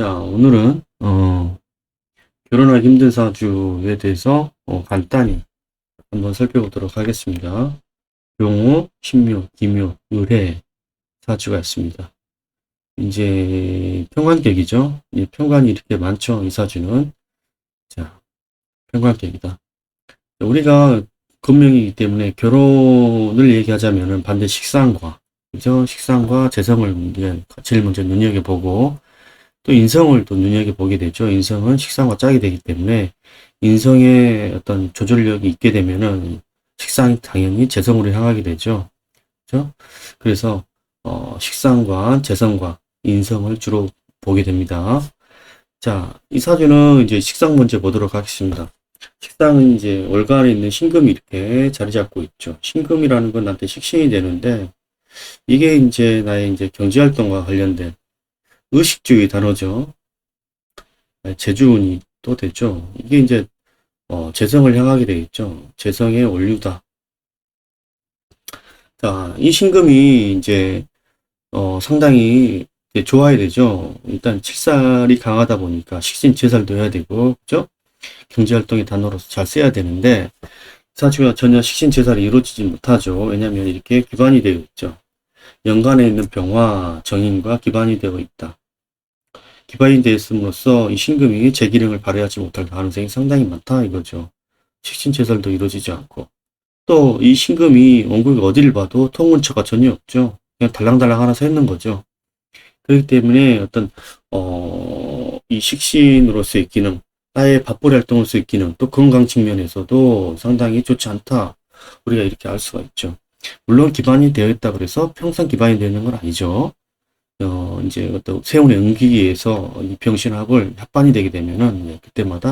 자, 오늘은, 어, 결혼하기 힘든 사주에 대해서, 어, 간단히 한번 살펴보도록 하겠습니다. 용호, 신묘, 기묘, 의뢰 사주가 있습니다. 이제, 평관격이죠. 이 평관이 이렇게 많죠. 이 사주는. 자, 평관격이다. 우리가 건명이기 때문에 결혼을 얘기하자면은 반드시 식상과, 그죠? 식상과 재성을 제일 먼저 눈여겨보고, 또 인성을 또 눈여겨보게 되죠. 인성은 식상과 짝이 되기 때문에 인성의 어떤 조절력이 있게 되면은 식상이 당연히 재성으로 향하게 되죠. 그죠? 그래서 어, 식상과 재성과 인성을 주로 보게 됩니다. 자, 이 사주는 이제 식상 먼저 보도록 하겠습니다. 식상은 이제 월간에 있는 신금이 이렇게 자리 잡고 있죠. 신금이라는 건 나한테 식신이 되는데 이게 이제 나의 이제 경제활동과 관련된 의식주의 단어죠. 네, 재주운이 또 되죠. 이게 이제 어, 재성을 향하게 되겠죠. 재성의 원류다. 자, 이 신금이 이제 어, 상당히 이제 좋아야 되죠. 일단 칠살이 강하다 보니까 식신 제살도 해야 되고, 그죠? 경제활동의 단어로서 잘 써야 되는데 사주가 전혀 식신 제살이 이루어지지 못하죠. 왜냐하면 이렇게 기반이 되어 있죠. 연간에 있는 병화, 정인과 기반이 되어 있다. 기반이 있음으로써 이 신금이 제 기능을 발휘하지 못할 가능성이 상당히 많다 이거죠. 식신체설도 이루어지지 않고 또 이 신금이 원국이 어디를 봐도 통문처가 전혀 없죠. 그냥 달랑달랑 하나 서 있는 거죠. 그렇기 때문에 어떤 어, 이 식신으로서의 기능, 나의 밥벌이 활동으로서의 기능, 또 건강 측면에서도 상당히 좋지 않다. 우리가 이렇게 알 수가 있죠. 물론 기반이 되어 있다 그래서 평생 기반이 되는 건 아니죠. 어, 이제 어떤 세운의 응기기에서 이 병신합을 합반이 되게 되면은 예, 그때마다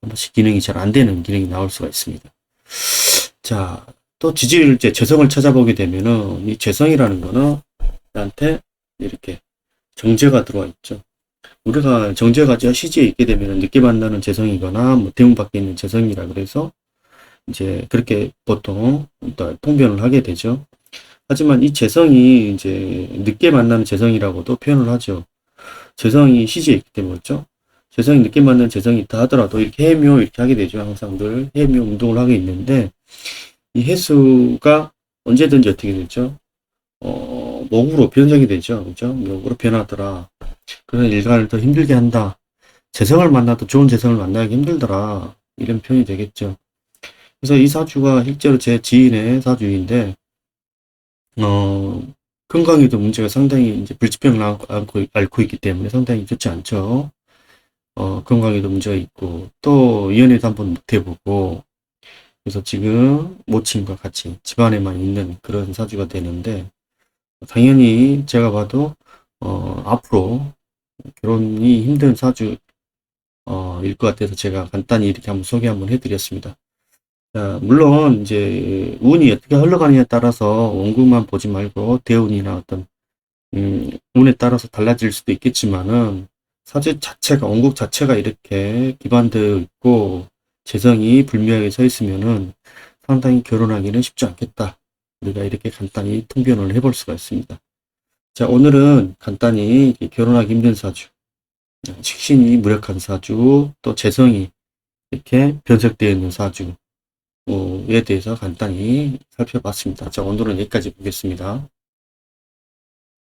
한 번씩 기능이 잘 안 되는 기능이 나올 수가 있습니다. 자, 또 지지율 이제 재성을 찾아보게 되면은 이 재성이라는 거는 나한테 이렇게 정제가 들어와 있죠. 우리가 정제가 시지에 있게 되면은 늦게 만나는 재성이거나 뭐 대문 밖에 있는 재성이라 그래서 이제 그렇게 보통 또 통변을 하게 되죠. 하지만 이 재성이 이제 늦게 만나는 재성이라고도 표현을 하죠. 재성이 시지에 있기 때문에 그렇죠. 재성이 늦게 만나는 재성이 있다 하더라도 이렇게 해묘 이렇게 하게 되죠. 항상 늘 해묘 운동을 하게 있는데 이 해수가 언제든지 어떻게 되죠? 어, 목으로 변성이 되죠. 그죠? 목으로 변하더라. 그런 일간을 더 힘들게 한다. 재성을 만나도 좋은 재성을 만나기 힘들더라. 이런 표현이 되겠죠. 그래서 이 사주가 실제로 제 지인의 사주인데, 어, 건강에도 문제가 상당히 이제 불치병을 앓고, 앓고 있기 때문에 상당히 좋지 않죠. 어, 건강에도 문제가 있고, 또 연애도 한번 못 해보고, 그래서 지금 모친과 같이 집안에만 있는 그런 사주가 되는데, 당연히 제가 봐도, 어, 앞으로 결혼이 힘든 사주, 어, 일 것 같아서 제가 간단히 이렇게 한번 소개 한번 해드렸습니다. 자, 물론 이제 운이 어떻게 흘러가느냐에 따라서 원국만 보지 말고 대운이나 어떤 음, 운에 따라서 달라질 수도 있겠지만은 사주 자체가 원국 자체가 이렇게 기반되어 있고 재성이 불미하게 서 있으면은 상당히 결혼하기는 쉽지 않겠다. 우리가 이렇게 간단히 통변을 해볼 수가 있습니다. 자, 오늘은 간단히 결혼하기 힘든 사주, 식신이 무력한 사주, 또 재성이 이렇게 변색되어 있는 사주, 에 대해서 간단히 살펴봤습니다. 자, 오늘은 여기까지 보겠습니다.